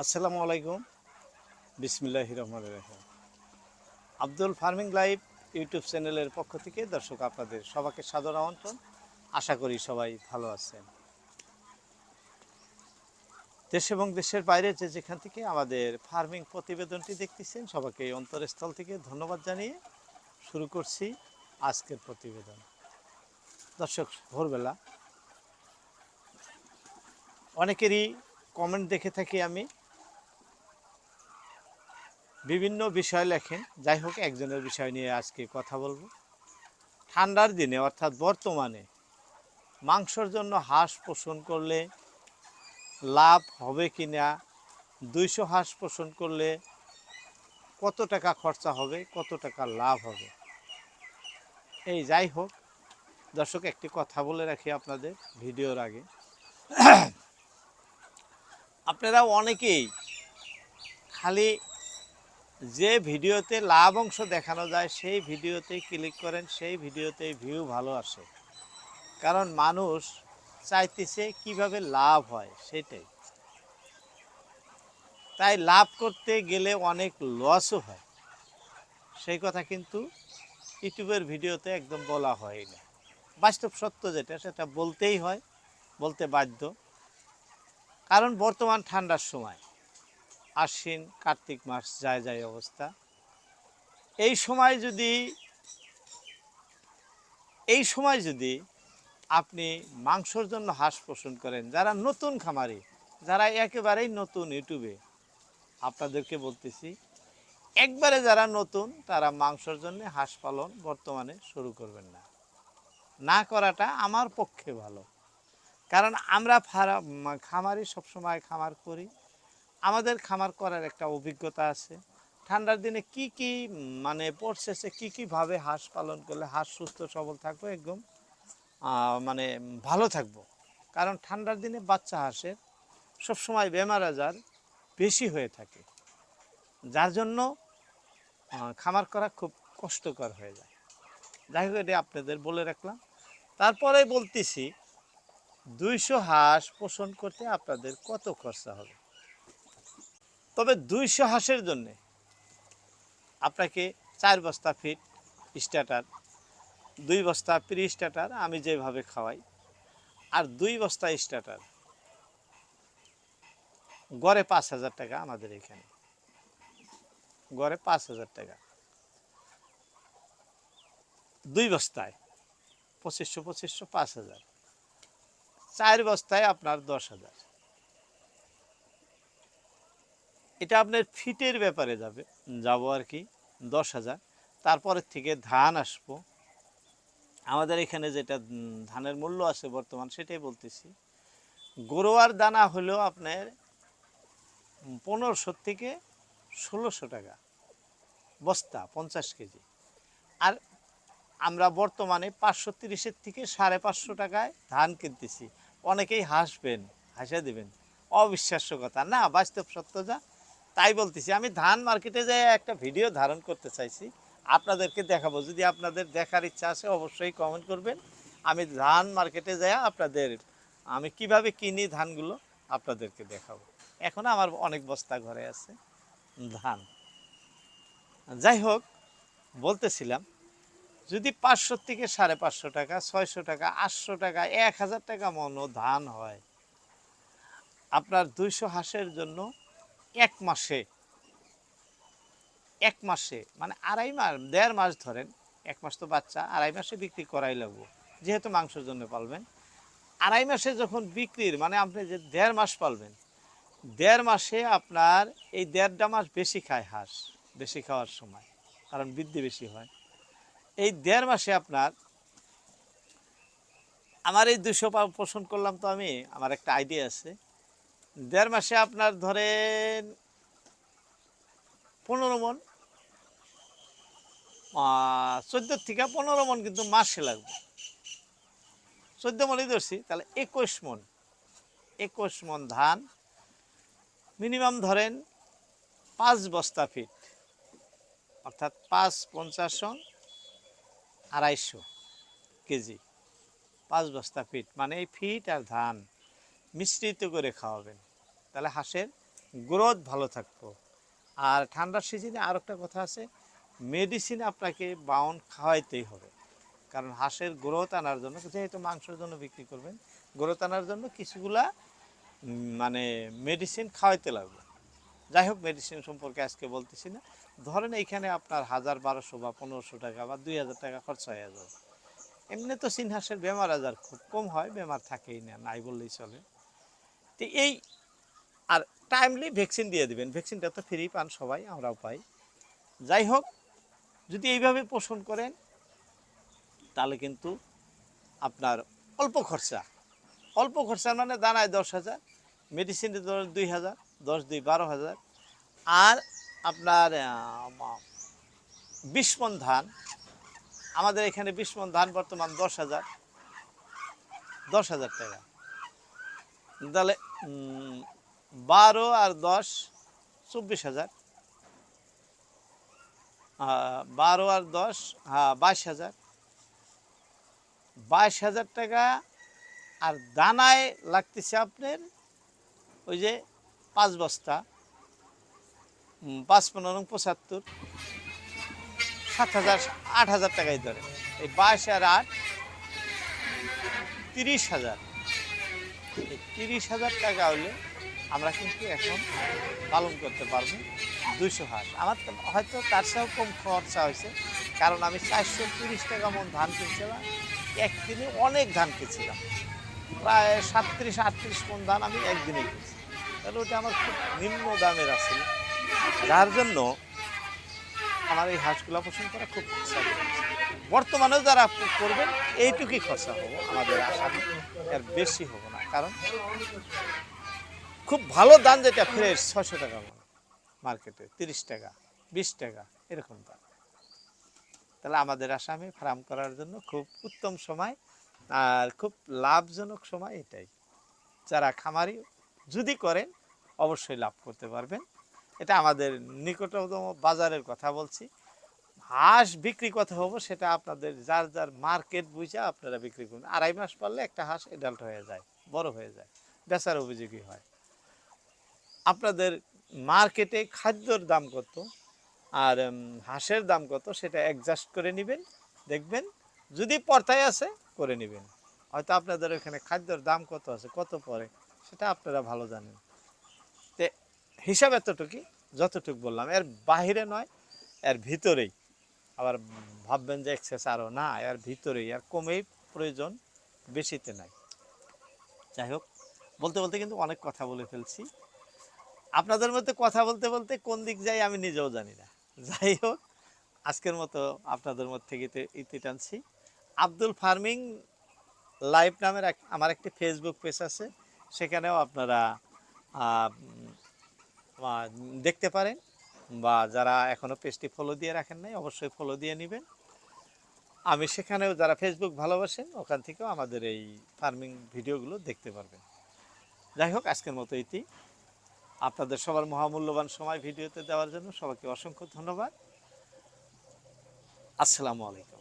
আসসালামু আলাইকুম। বিসমিল্লাহ রহমান রহিম। আব্দুল ফার্মিং লাইভ ইউটিউব চ্যানেলের পক্ষ থেকে দর্শক আপনাদের সবাইকে সাদর আমন্ত্রণ। আশা করি সবাই ভালো আছেন। দেশ এবং দেশের বাইরে যে যেখান থেকে আমাদের ফার্মিং প্রতিবেদনটি দেখতেছেন, সবাইকে অন্তরস্থল থেকে ধন্যবাদ জানিয়ে শুরু করছি আজকের প্রতিবেদন। দর্শক, ভোরবেলা অনেকেরই কমেন্ট দেখে থাকি আমি। বিভিন্ন বিষয় লেখেন। যাই হোক, একজনের বিষয় নিয়ে আজকে কথা বলব। ঠান্ডার দিনে, অর্থাৎ বর্তমানে, মাংসর জন্য হাঁস পোষণ করলে লাভ হবে কি না দুইশো হাঁস পোষণ করলে কত টাকা খরচা হবে, কত টাকা লাভ হবে? এই যাই হোক, দর্শক, একটি কথা বলে রাখি আপনাদের ভিডিওর আগে। আপনারা অনেকেই খালি যে ভিডিওতে লাভ অংশ দেখানো যায়, সেই ভিডিওতে ক্লিক করেন, সেই ভিডিওতে ভিউ ভালো আসে। কারণ মানুষ চাইতেছে কীভাবে লাভ হয়, সেটাই। তাই লাভ করতে গেলে অনেক লসও হয়। সেই কথা কিন্তু ইউটিউবের ভিডিওতে একদম বলা হয় না। বাস্তব সত্য যেটা, সেটা বলতেই হয়, বলতে বাধ্য। কারণ বর্তমান ঠান্ডার সময়। আশ্বিন, কার্তিক মাস, যায় যায় অবস্থা। এই সময় যদি, এই সময় যদি আপনি মাংসর জন্য হাঁস পোষণ করেন, যারা নতুন খামারি, যারা একেবারেই নতুন ইউটিউবে, আপনাদেরকে বলতেছি, একবারে যারা নতুন, তারা মাংসর জন্য হাঁস পালন বর্তমানে শুরু করবেন না। না করাটা আমার পক্ষে ভালো। কারণ আমরা খামারি সবসময় খামার করি আমাদের খামার করার একটা অভিজ্ঞতা আছে। ঠান্ডার দিনে কি কি মানে প্রসেসে কি কীভাবে হাঁস পালন করলে হাঁস সুস্থ, সবল থাকবে একদম মানে ভালো থাকব। কারণ ঠান্ডার দিনে বাচ্চা হাঁসের সবসময় বেমার আজার বেশি হয়ে থাকে। যার জন্য খামার করা খুব কষ্টকর হয়ে যায়। যাই হোক, এটি আপনাদের বলে রাখলাম। তারপরে বলতেছি, দুইশো হাঁস পোষণ করতে আপনাদের কত খরচা হবে? তবে দুইশো হাঁসের জন্য আপনাকে চার বস্তা ফিট স্টার্টার, দুই বস্তা প্রি স্টার্টার আমি যেভাবে খাওয়াই, আর দুই বস্তা স্টার্টার গড়ে পাঁচ হাজার টাকা আমাদের এখানে। গড়ে পাঁচ হাজার টাকা। দুই বস্তায় পঁচিশশো পঁচিশশো পাঁচ হাজার। চার বস্তায় আপনার দশ হাজার। এটা আপনার ফিটের ব্যাপারে যাবে। যাব আর কি, দশ হাজার। তারপরের থেকে ধান আসব। আমাদের এখানে যেটা ধানের মূল্য আছে বর্তমান সেটাই বলতেছি। গরুয়ার দানা হলো আপনার পনেরোশো থেকে ষোলোশো টাকা। বস্তা পঞ্চাশ কেজি। আর আমরা বর্তমানে পাঁচশো তিরিশের থেকে সাড়ে পাঁচশো টাকায় ধান কিনতেছি। অনেকেই হাসবেন হাসে দেবেন। অবিশ্বাস্য কথা। না, বাস্তব সত্য যা। তাই বলতেছি, আমি ধান মার্কেটে যেয়ে একটা ভিডিও ধারণ করতে চাইছি। আপনাদেরকে দেখাবো। যদি আপনাদের দেখার ইচ্ছা আছে, অবশ্যই কমেন্ট করবেন। আমি ধান মার্কেটে যাই আপনাদের, আমি কীভাবে কিনি ধানগুলো আপনাদেরকে দেখাবো। এখন আমার অনেক বস্তা ঘরে আছে ধান। যাই হোক, বলতেছিলাম, যদি পাঁচশো থেকে সাড়ে পাঁচশো টাকা, ছয়শো টাকা, আটশো টাকা, এক হাজার টাকা মনো ধান হয়, আপনার দুইশো হাঁসের জন্য এক মাসে। এক মাসে মানে আড়াই মাস, দেড় মাস ধরেন, এক মাস তো বাচ্চা, আড়াই মাসে বিক্রি করাই লাগবো, যেহেতু মাংসের জন্য পালবেন। আড়াই মাসে যখন বিক্রির মানে আপনি যে দেড় মাস পালবেন, দেড় মাসে আপনার এই দেড়টা মাস বেশি খায় হাঁস, বেশি খাওয়ার সময়, কারণ বৃদ্ধি বেশি হয়। এই দেড় মাসে আপনার, আমার এই দুশো পোষণ করলাম তো আমি, আমার একটা আইডিয়া আছে। দেড় মাসে আপনার ধরেন পনেরো মন চোদ্দ থেকে পনেরো মন কিন্তু মাসে লাগবে। চোদ্দ মনই ধরছি, তাহলে একুশ মন একুশ মন ধান মিনিমাম ধরেন পাঁচ বস্তা ফিট, অর্থাৎ পাঁচ পঞ্চাশ আড়াইশো কেজি, পাঁচ বস্তা ফিট মানে এই ফিট আর ধান। মিশ্রিত করে খাওয়াবেন। তাহলে হাঁসের গ্রোথ ভালো থাকতো। আর ঠান্ডার সিজনে আর একটা কথা আছে, মেডিসিন আপনাকে বাউন খাওয়াইতেই হবে। কারণ হাঁসের গ্রোথ আনার জন্য, যেহেতু মাংসের জন্য বিক্রি করবেন, গ্রোথ আনার জন্য কিছুগুলা মানে মেডিসিন খাওয়াইতে লাগবে। যাই হোক, মেডিসিন সম্পর্কে আজকে বলতেছি না। ধরেন এইখানে আপনার হাজার বারোশো বা পনেরোশো টাকা বা দুই হাজার টাকা খরচা হয়ে যাবে এমনি তো সিনহাসের বেমার আজার খুব কম হয়, বেমার থাকেই না, নাই বললেই চলে। তো এই আর টাইমলি ভ্যাকসিন দিয়ে দিবেন। ভ্যাকসিনটা তো ফ্রি পান সবাই, আমরাও পাই। যাই হোক, যদি এইভাবে পোষণ করেন, তাহলে কিন্তু আপনার অল্প খরচা। অল্প খরচা মানে দানায় দশ হাজার মেডিসিনে ধরেন দুই হাজার, দশ দুই বারো হাজার। আর আপনার বিশ মন ধান। আমাদের এখানে বিশ মন ধান বর্তমান দশ হাজার। দশ হাজার টাকা। তাহলে বারো আর দশ, চব্বিশ হাজার। বারো আর দশ হ্যাঁ বাইশ হাজার। বাইশ হাজার টাকা আর দানায় লাগতেছে আপনার ওই যে পাঁচ বস্তা। পাঁচ পনেরো পঁচাত্তর। সাত হাজার, আট হাজার টাকাই ধরে। এই বাইশ আর আট, তিরিশ হাজার। তিরিশ হাজার টাকা হলে আমরা কিন্তু এখন পালন করতে পারব দুইশো হাঁস। আমার তো হয়তো তার সাথেও কম খরচা হয়েছে, কারণ আমি চারশো তিরিশ টাকা মন ধান কিনছিলাম, একদিনে অনেক ধান কিনছিলাম। প্রায় সাতত্রিশ আটত্রিশ মন ধান আমি একদিনে কিনছি। তাহলে ওটা আমার খুব নিম্ন দামের আছে। যার জন্য আমার এই হাঁসগুলো পোষণ করা খুব খরচা। বর্তমানেও যারা করবেন, এইটুকুই খরচা হব। আমাদের আশা। এর বেশি হব কারণ? খুব ভালো দাম যেটা ফ্রেশ, ছয়শো টাকা মার্কেটে, তিরিশ টাকা, বিশ টাকা, এরকম দাম। তাহলে আমাদের আসামে ফার্ম করার জন্য খুব উত্তম সময় আর খুব লাভজনক সময় এটাই। যারা খামারি, যদি করেন, অবশ্যই লাভ করতে পারবেন। এটা আমাদের নিকটতম বাজারের কথা বলছি। হাঁস বিক্রি কত হব সেটা আপনাদের যার যার মার্কেট বুঝে আপনারা বিক্রি করুন। আড়াই মাস পারলে একটা হাঁস এডাল্ট হয়ে যায়। বড় হয়ে যায়। বেচার অভিযোগই হয়। আপনাদের মার্কেটে খাদ্যর দাম কত? আর হাঁসের দাম কত? সেটা অ্যাডজাস্ট করে নেবেন, দেখবেন। যদি পর্তায় আছে, করে নেবেন। হয়তো আপনাদের ওখানে খাদ্যর দাম কত আছে, কত পড়ে, সেটা আপনারা ভালো জানেন। তে, হিসাব এতটুকুই যতটুকু বললাম। এর বাহিরে নয়, এর ভিতরেই। আবার ভাববেন যে এক্সেস আরও না, এর ভিতরেই। আর কমেই প্রয়োজন বেশিতে নাই। যাই হোক, বলতে বলতে কিন্তু অনেক কথা বলে ফেলছি। আপনাদের মধ্যে কথা বলতে বলতে কোন দিক যাই আমি নিজেও জানি না। যাই হোক, আজকের মতো আপনাদের মধ্যে ইতি- টানছি। আব্দুল ফার্মিং লাইভ নামের এক- আমার একটি ফেসবুক পেজ আছে। সেখানেও আপনারা দেখতে পারেন। বা যারা এখনও পেজটি ফলো দিয়ে রাখেন নাই, অবশ্যই ফলো দিয়ে নেবেন। আমি সেখানেও যারা ফেসবুক ভালোবাসেন, ওখান থেকেও আমাদের এই ফার্মিং ভিডিওগুলো দেখতে পারবেন। যাই হোক, আজকের মতো ইতি আপনাদের সবার মহামূল্যবান সময় ভিডিওতে দেওয়ার জন্য সবাইকে অসংখ্য ধন্যবাদ। আসসালামু আলাইকুম।